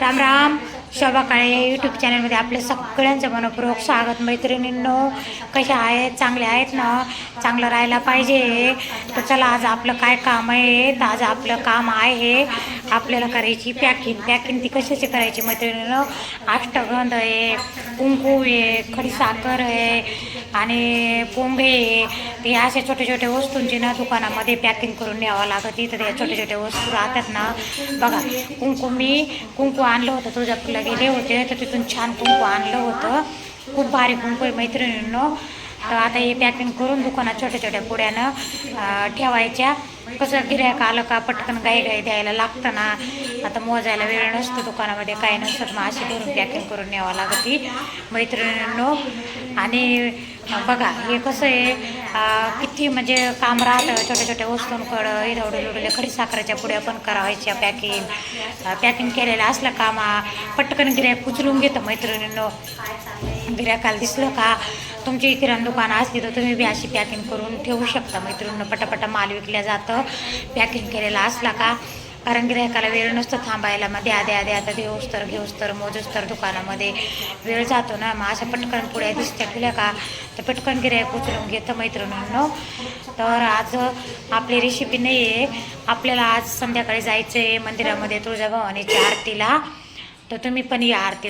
Ram Ram. Shobha Kale YouTube चॅनलमध्ये आपलं सगळ्यांचं मनपूर्वक स्वागत. मैत्रिणींनो कशा आहेत? चांगले आहेत ना? चांगलं राहायला पाहिजे. तर चला आज आपलं काय काम आहे? तर आज आपलं काम आहे आपल्याला करायची पॅकिंग पॅकिंग ती कशाची करायची मैत्रिणींनो? अष्टगंध आहे कुंकू आहे खडीसाखर आहे आणि पोंभे आहे. ते अशा छोट्या छोट्या वस्तूंची ना दुकानामध्ये पॅकिंग करून न्यावं लागत. तर या छोट्या छोट्या वस्तू राहतात ना. बघा कुंकू मी कुंकू आणलं होतं तुझ्या तुळजापूरला गेले होते तर तिथून छान कुंकू आणलं होतं. खूप भारी कुंकू आहे मैत्रिणींनो. तर आता हे पॅकिंग करून दुकानात छोट्या छोट्या पुड्यानं ठेवायच्या. कसं गिऱ्हाईक आलं का पटकन गाई गाई द्यायला लागतं ना. आता मोजायला वेळ नसतो दुकानामध्ये काही नसतं. मग अशी करून पॅकिंग करून न्यावं ती मैत्रिणींनो. आणि बघा हे कसं आहे किती म्हणजे काम राहतं. छोट्या छोट्या वस्तूंकडं इरवडे लुडले खडी साखरेच्या पुड्या पण करावायच्या पॅकिंग पॅकिंग केलेलं असलं का मा पटकन गिऱ्हाईक उचलून घेतं मैत्रिणींनो. गिऱ्हाईकाला दिसलं का तुमची किराणा दुकान असली तर तुम्ही बी अशी पॅकिंग करून ठेवू शकता. मैत्रिणींनो पटापटा माल विकल्या जातं. पॅकिंग केलेला असला का? कारण गिऱ्हाईकाला वेळ नसतो थांबायला. मग द्या द्या द्या आता घेऊस तर घेऊस तर मोजूस तर दुकानामध्ये. वेळ जातो ना. मग अशा पटकन पुढ्या दिसत्या केल्या का? तर पटकन गिऱ्हाईक उचलून घेतं मैत्रिणींनो. तर आज आपली रेसिपी नाही आहे आपल्याला आज संध्याकाळी जायचं आहे मंदिरामध्ये तुळजाभवानीच्या आरतीला. तर तुम्ही पण या आरतीला.